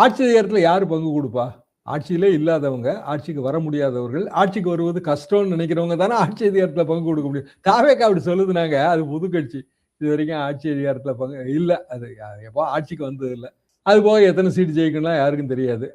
ஆட்சி அதிகாரத்தில் யார் பங்கு கொடுப்பா? ஆட்சியிலே இல்லாதவங்க ஆட்சிக்கு வர முடியாதவர்கள் ஆட்சிக்கு வருவது கஷ்டம்னு நினைக்கிறவங்க தானே ஆட்சி அதிகாரத்தில் பங்கு கொடுக்க முடியும். தாவேக்கா அப்படி சொல்லுதுனாங்க அது புது கட்சி. இது வரைக்கும் ஆட்சி அதிகாரத்தில் பங்கு இல்லை அது எப்போ ஆட்சிக்கு வந்தது இல்லை அது போக எத்தனை சீட்டு ஜெயிக்கணும் யாருக்கும் தெரியாது.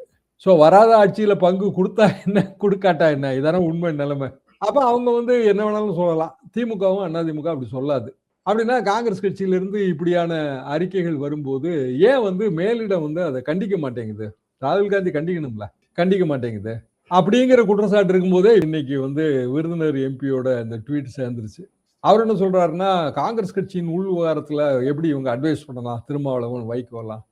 ஸோ வராத ஆட்சியில் பங்கு கொடுத்தா என்ன கொடுக்காட்டா என்ன? இதான உண்மை நிலைமை. அப்போ அவங்க வந்து என்ன வேணாலும் சொல்லலாம். திமுகவும் அதிமுக அப்படி சொல்லாது. அப்படின்னா காங்கிரஸ் கட்சியிலிருந்து இப்படியான அறிக்கைகள் வரும்போது ஏன் வந்து மேலிடம் வந்து அதை கண்டிக்க மாட்டேங்குது? ராகுல் காந்தி கண்டிக்கணும்ல. கண்டிக்க மாட்டேங்குது. அப்படிங்கிற குற்றச்சாட்டு இருக்கும்போதே இன்னைக்கு வந்து விருதுநகர் எம்பியோட அந்த ட்வீட் சேர்ந்துருச்சு. அவர் என்ன சொல்றாருன்னா காங்கிரஸ் கட்சியின் உள் விவகாரத்துல எப்படி இவங்க அட்வைஸ் பண்ணலாம்? திருமாவளவன் வைக்கோலாம்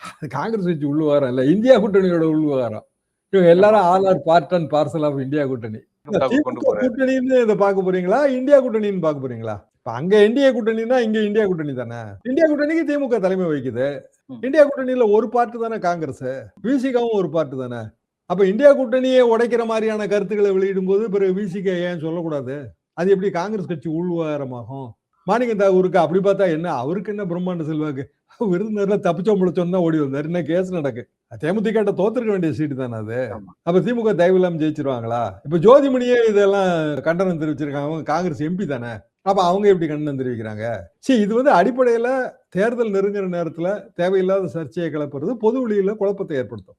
அது காங்கிரஸ் கட்சி உள் விவகாரம் இல்ல. இந்தியா கூட்டணியோட உள் விவகாரம். இவங்க எல்லாரும் all are part and parcel of India கூட்டணி. கூட்டணின்னு இதை பார்க்க போறீங்களா? இந்தியா கூட்டணின்னு பார்க்க போறீங்களா? அங்க இந்தியா கூட்டணினா இங்க இந்தியா கூட்டணி தானே? இந்தியா கூட்டணிக்கு திமுக தலைமை வகிக்குது. ம். இந்தியா கூட்டணியில ஒரு பார்ட்டு தானே காங்கிரஸ்? விசிகாவும் ஒரு பார்ட்டு தானே? அப்ப இந்தியா கூட்டணியை உடைக்கிற மாதிரியான கருத்துக்களை வெளியிடும் போது பிறகு விசிக ஏன் சொல்லக்கூடாது? அது எப்படி காங்கிரஸ் கட்சி உள்வாரமாகும் மாணிக்க தாகூருக்கு அப்படி பார்த்தா என்ன? அவருக்கு என்ன பிரம்மாண்ட செல்வாக்கு? விருதுநர்ல தப்பிச்சோம் முளைச்சோம் தான் ஓடி வந்தார். என்ன கேஸ் நடக்கு? தேமுதிக தோத்துருக்க வேண்டிய சீட்டு தானே அது. அப்ப திமுக தயவு இல்லாம ஜெயிச்சிருவாங்களா? இப்ப ஜோதிமணியே இதெல்லாம் கண்டனம் தெரிவிச்சிருக்காங்க. காங்கிரஸ் எம்பி தானே? அப்ப அவங்க எப்படி கண்டனம் தெரிவிக்கிறாங்க? சரி இது வந்து அடிப்படையில தேர்தல் நெருங்குற நேரத்துல தேவையில்லாத சர்ச்சையை கிளப்புறது பொது வெளியில குழப்பத்தை ஏற்படுத்தும்.